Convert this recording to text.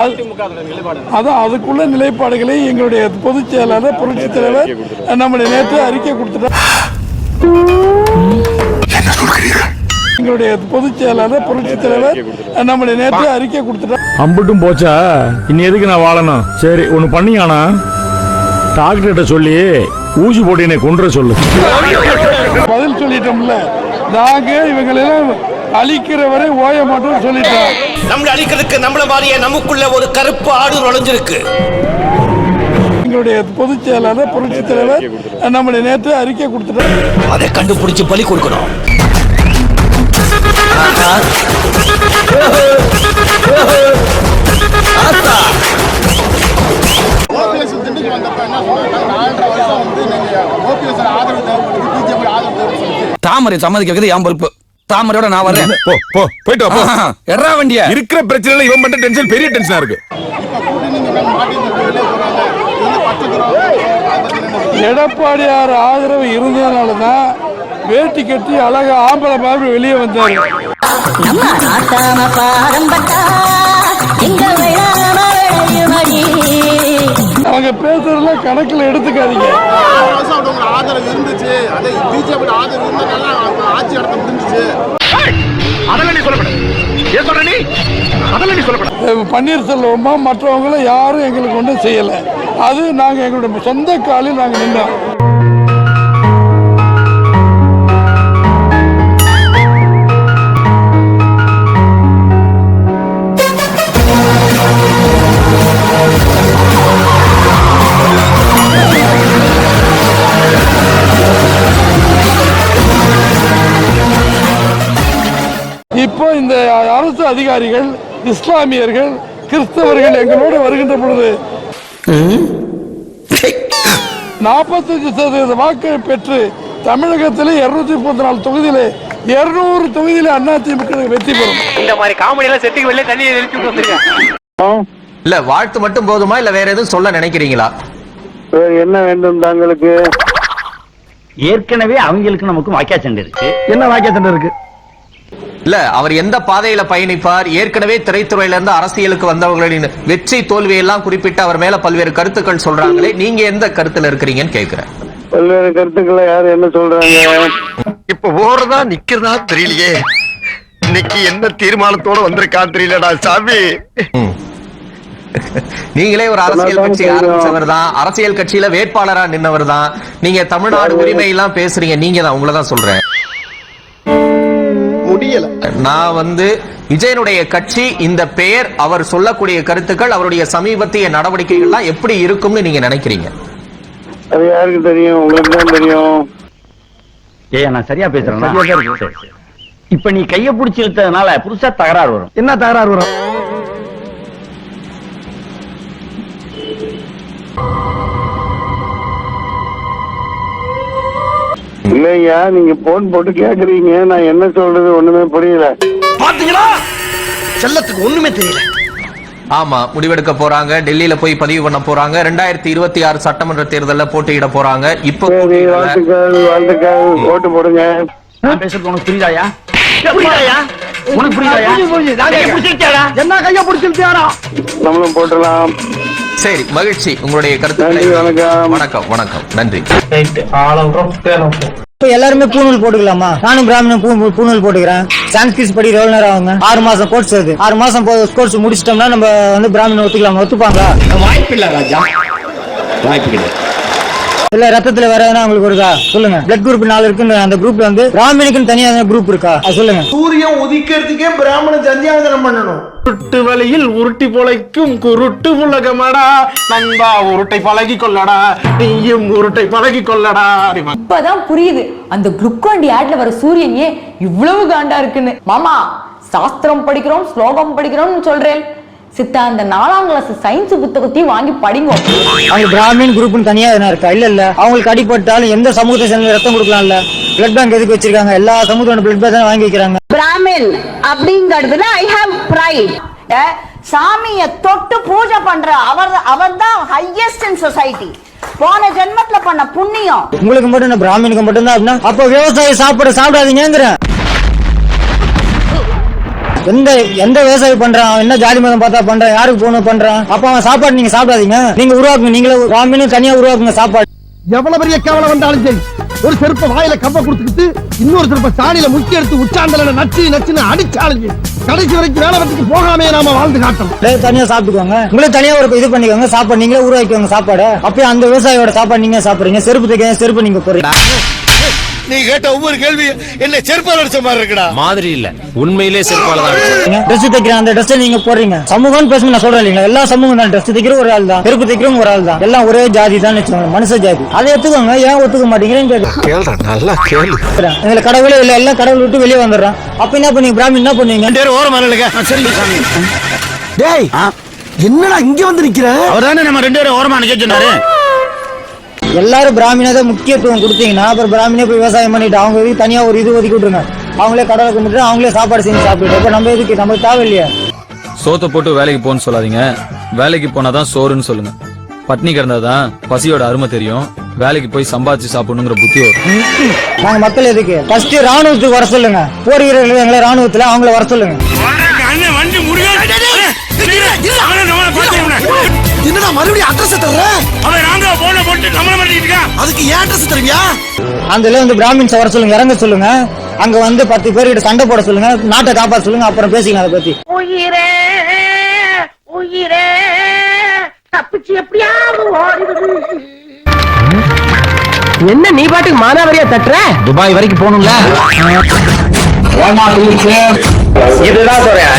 அதான் அதுக்குள்ள நிலைப்பாடுகளை எங்களுடைய பொதுச் செயலாளர் புரட்சித் தலைவர் நம்முடைய நேற்று அறிக்கை கொடுத்துட்டார். எங்களுடைய பொதுச் செயலாளர் புரட்சித் தலைவர் நம்முடைய நேற்று அறிக்கை கொடுத்துட்டார். அம்புட்டும் போச்சா? இனி எதுக்கு நான் வாழணும்? சரி ஒன்று பண்ணியானா? டாக்டர்கிட்ட சொல்லி ஊசி போட்டு என்னை கொன்ற சொல்லு. பதில் சொல்லிட்டோம்ல. நாங்க இவங்களெல்லாம் அழிக்கிற வரை ஓய மாட்டோம்னு சொல்லிட்டோம் நம்மள அழிக்கிறதுக்கு நம்மள மாதிரியே நமக்குள்ள ஒரு கருப்பு ஆடு நுழைஞ்சிருக்கு எங்களுடைய பொதுச் செயலாளர் புரட்சித் தலைவர் நம்முடைய நேற்று அறிக்கை கொடுத்துட்டார். அதை கண்டுபிடிச்சு பலி கொடுக்கணும். தாமரை சம்மதிக்க வைக்கிறது என் பொறுப்பு? தாமரையோட நான் வரேன். போ போ போயிட்டு வா, போ. எறா வண்டிய. இருக்கிற பிரச்சனைல இவன் பண்ற டென்ஷன் பெரிய டென்ஷனா இருக்கு. எடப்பாடியார் ஆதரவு இருந்ததுனால தான் வேட்டி கட்டி அழகா ஆம்பளை மாதிரி வெளியே வந்தாரு. நம்ம பாரம்பட்டா எங்க அவங்க பேசுறதெல்லாம் கணக்கில் எடுத்துக்காதீங்க. ஆதரவு இருந்துச்சு. அதே பிஜேபி ஆதரவு இருந்தனால ஆட்சி நடத்த முடிஞ்சுச்சு. அதெல்லாம் நீ சொல்லப்பட ஏன் சொல்ற நீ? அதெல்லாம் நீ சொல்லப்பட அஹ் பன்னீர்செல்வமா மற்றவங்களும் யாரும் எங்களுக்கு ஒன்றும் செய்யலை. அது நாங்கள் எங்களுடைய சொந்த காலில் நாங்கள் நின்றோம். இந்த அரசு அதிகாரிகள் இஸ்லாமியர்கள் கிறிஸ்தவர்கள் எங்களோடு வருகின்ற பொழுது நாற்பத்தஞ்சு சதவீத வாக்கு பெற்று தமிழகத்திலே இருநூத்தி முப்பத்தி நாலு தொகுதியிலே இருநூறு தொகுதியிலே அதிமுக வெற்றி பெறும். இந்த மாதிரி காமெடி எல்லாம் செட்டுக்கு வெளியே தண்ணியை எழுப்பி இல்ல வாழ்த்து மட்டும் போதுமா? இல்ல வேற எதுவும் சொல்ல நினைக்கிறீங்களா? என்ன வேண்டும் தங்களுக்கு? ஏற்கனவே அவங்களுக்கு நமக்கு வாக்கியா சண்டை இருக்கு. என்ன வாக்கிய சண்டை இருக்கு? இல்ல அவர் எந்த பாதையில பயணிப்பார்? ஏற்கனவே திரைத்துறையில இருந்து அரசியலுக்கு வந்தவர்களின் வெற்றி தோல்வி எல்லாம் குறிப்பிட்டு அவர் மேல பல்வேறு கருத்துக்கள் சொல்றாங்களே நீங்க எந்த கருத்துல இருக்கிறீங்கன்னு கேக்குறேன். பல்வேறு கருத்துக்களை யார் என்ன சொல்றாங்க? இப்ப ஓடுறதா நிக்கிறதா தெரியலையே. இன்னைக்கு என்ன தீர்மானத்தோட வந்திருக்கா தெரியலடா சாமி. நீங்களே ஒரு அரசியல் கட்சி ஆரம்பிச்சவர் தான். அரசியல் கட்சியில வேட்பாளரா நின்னவர் தான். நீங்க தமிழ்நாடு உரிமை எல்லாம் பேசுறீங்க. நீங்க தான் உங்களை தான் சொல்றேன். நான் வந்து விஜயனுடைய கட்சி இந்த பெயர் அவர் சொல்லக்கூடிய கருத்துக்கள் அவருடைய சமீபத்திய நடவடிக்கைகள்லாம் எப்படி இருக்கும்னு நீங்க நினைக்கிறீங்க? அது யாருக்கு தெரியும்? உங்களுக்கு தான் தெரியும். ஏய் நான் சரியா பேசுறேன். இப்ப நீ கைய புடிச்சு இழுத்ததுனால புதுசா தகராறு வரும். என்ன தகராறு வரும்? நீங்க போன் போட்டு கேக்குறீங்க. நான் என்ன சொல்றது ஒண்ணுமே புரியல. பாத்தீங்களா? செல்லத்துக்கு ஒண்ணுமே தெரியல. ஆமா முடிவெடுக்க போறாங்க. டெல்லியில போய் பதிவு பண்ண போறாங்க. ரெண்டாயிரத்தி இருபத்தி ஆறு சட்டமன்ற தேர்தல்ல போட்டியிட போறாங்க. இப்போ. வாழ்த்துக்கள் வாழ்த்துக்கள். ஓட்டு போடுங்க. நான் பேசுறது உனக்கு புரியுதாயா? புரியுதாயா? உனக்கு புரியுதாயா? கையை புடிச்சிருக்கியாடா? என்ன கைய பிடிச்சிருத்தியாரா நம்மளும் போட்டலாம் சரி மகிழ்ச்சி. உங்களுடைய கருத்துக்களை நன்றி, வணக்கம். வணக்கம் வணக்கம். நன்றி. இப்ப எல்லாருமே பூணூல் போட்டுக்கலாமா? நானும் பிராமணன் பூ பூணூல் போட்டுக்கிறேன். சான்ஸ்கிரிஸ் படி எவ்வளவு நேரம் ஆகுங்க? ஆறு மாசம் கோர்ஸ் அது ஆறு மாசம் கோர்ஸ் முடிச்சிட்டோம்னா நம்ம வந்து பிராமணன் ஒத்துக்கலாமா? ஒத்துப்பாங்களா? வாய்ப்பு இல்ல ராஜா. வாய்ப்பு கிடையாது இல்ல ரத்தத்துல வேற எதனா உங்களுக்கு இருக்கா? சொல்லுங்க. பிளட் குரூப் நாலு இருக்குன்னு அந்த குரூப்ல வந்து பிராமணுக்குன்னு தனியா குரூப் இருக்கா? சொல்லுங்க. சூரியன் உதிக்கிறதுக்கே பிராமணன் சந்தியாவதனம் பண்ணணும். உருட்டு வழியில் உருட்டி பொழைக்கும் குருட்டு உலகமடா. நண்பா உருட்டை பழகி கொள்ளடா. நீயும் உருட்டை பழகி கொள்ளடா இப்பதான் புரியுது. அந்த குளுக்கோண்டி ஆட்ல வர சூரியன் ஏன் இவ்வளவு காண்டா இருக்குன்னு? மாமா சாஸ்திரம் படிக்கிறோம் ஸ்லோகம் படிக்கிறோம்னு சொல்றேன். சித்தா அந்த நாலாம் கிளாஸ் சயின்ஸ் புத்தகத்தையும் வாங்கி படிங்க. அவங்க பிராமின் குரூப்னு தனியா எதனா இருக்கா? இல்ல இல்ல. அவங்களுக்கு அடிபட்டாலும் எந்த சமூகத்தை சேர்ந்த ரத்தம் கொடுக்கலாம்ல? பிளட் பேங்க் எதுக்கு வச்சிருக்காங்க? எல்லா சமூகத்தோட பிளட் பேங்க் வாங்கி வைக்கிறாங்க. பிராமின் அப்படிங்கிறதுல ஐ ஹாவ் பிரைட் சாமிய தொட்டு பூஜை பண்ற அவர் அவர் தான் ஹையஸ்ட் இன் சொசைட்டி போன ஜென்மத்துல பண்ண புண்ணியம். உங்களுக்கு மட்டும் என்ன பிராமணுக்கு மட்டும் தான் அப்படின்னா அப்ப விவசாய சாப்பாடு சாப்பிடாதீங்கிறேன் எந்த எந்த விவசாயம் பண்றான்? என்ன ஜாதி மதம் பார்த்தா பண்றான்? யாருக்கு போகணும் பண்றான்? அப்ப அவன் சாப்பாடு நீங்க சாப்பிடாதீங்க. நீங்க உருவாக்குங்க. நீங்களே பிராமினும் தனியா உருவாக்குங்க சாப்பாடு. எவ்வளவு பெரிய கவலை வந்தாலும் சரி ஒரு செருப்ப வாயில கம்ப கொடுத்துக்கிட்டு இன்னொரு செருப்ப சாணியில முக்கி எடுத்து உச்சாந்தல நச்சு நச்சுன்னு அடிச்சாலும். கடைசி வரைக்கும் வேலை வெட்டிக்கு போகாமே நாம வாழ்ந்து காட்டணும். தனியா சாப்பிட்டுக்கோங்க. உங்களே தனியா ஒரு இது பண்ணிக்கோங்க சாப்பாடு. நீங்களே உருவாக்கிக்கோங்க சாப்பாடு. அப்பயே அந்த விவசாயியோட சாப்பாடு நீங்க சாப்பிடுறீங்க. செருப்பு தைக்க செருப்பு நீங்க போறீங்க நீ கேட்ட ஒவ்வொரு கேள்வி என்ன செருப்பால் அடிச்ச மாதிரி இருக்குடா. மாதிரி இல்ல. உண்மையிலே செருப்பால தான் ட்ரெஸ் தைக்கிற? அந்த ட்ரெஸ் நீங்க போடுறீங்க. சமூகம் பேசுங்க நான் சொல்றேன் இல்லைங்களா? எல்லா சமூகம் தான். ட்ரெஸ் தைக்கிற ஒரு ஆள் தான். செருப்பு தைக்கிறவங்க ஒரு ஆள் தான். எல்லாம் ஒரே ஜாதி தான் வச்சுக்கோங்க மனுஷ ஜாதி. அதை எடுத்துக்கோங்க ஏன் ஒத்துக்க மாட்டீங்கன்னு கேட்குறேன் கேளுடா நல்லா கேளு. எங்களை கடவுளே இல்ல. எல்லாம் கடவுள் விட்டு வெளியே வந்துடுறோம் அப்ப என்ன பண்ணுவீங்க பிராமி என்ன பண்ணுவீங்க ஓரமா நில்லுங்க. டேய் என்னடா இங்க வந்து நிக்கிற? அவர் தானே நம்ம ரெண்டு பேரும் ஓரமா நிக்க சொன்னாரு? எல்லாரும் பிராமணை தான் முக்கியத்துவம் கொடுத்தீங்கன்னா அப்புறம் பிராமணே போய் விவசாயம் பண்ணிட்டு அவங்க இதுக்கு தனியா ஒரு இது ஒதுக்கி விட்டுருங்க. அவங்களே கடலை கும்பிட்டு அவங்களே சாப்பாடு செஞ்சு சாப்பிட்டு அப்ப நம்ம எதுக்கு? நமக்கு தேவை இல்லையா சோத்தை போட்டு வேலைக்கு போன்னு சொல்லாதீங்க. வேலைக்கு போனாதான் சோறுன்னு சொல்லுங்க. பட்னி கிடந்தாதான் பசியோட அருமை தெரியும். வேலைக்கு போய் சம்பாதிச்சு சாப்பிடணுங்கிற புத்தி வரும். நாங்க மக்கள் எதுக்கு? ஃபர்ஸ்ட் ராணுவத்துக்கு வர சொல்லுங்க. போர் வீரர்கள் எங்களை ராணுவத்துல அவங்கள வர சொல்லுங்க. என்னடா மறுபடியும் அட்ரஸ் தர்ற? அதுக்கு ஏன் அட்ரஸ் தருவியா அந்த இதுல வந்து பிராமின்ஸ் வர சொல்லுங்க இறங்க சொல்லுங்க. அங்க வந்து பத்து பேர்கிட்ட சண்டை போட சொல்லுங்க நாட்டை காப்பாற்ற சொல்லுங்க அப்புறம் பேசிக்கலாம் அதை பத்தி. உயிரே உயிரே தப்பிச்சு எப்படியாவது ஓடிடுது என்ன நீ பாட்டுக்கு மானாவரியா தட்டுற? துபாய் வரைக்கும் போகணும்ல. இதுதான் சொல்றேன்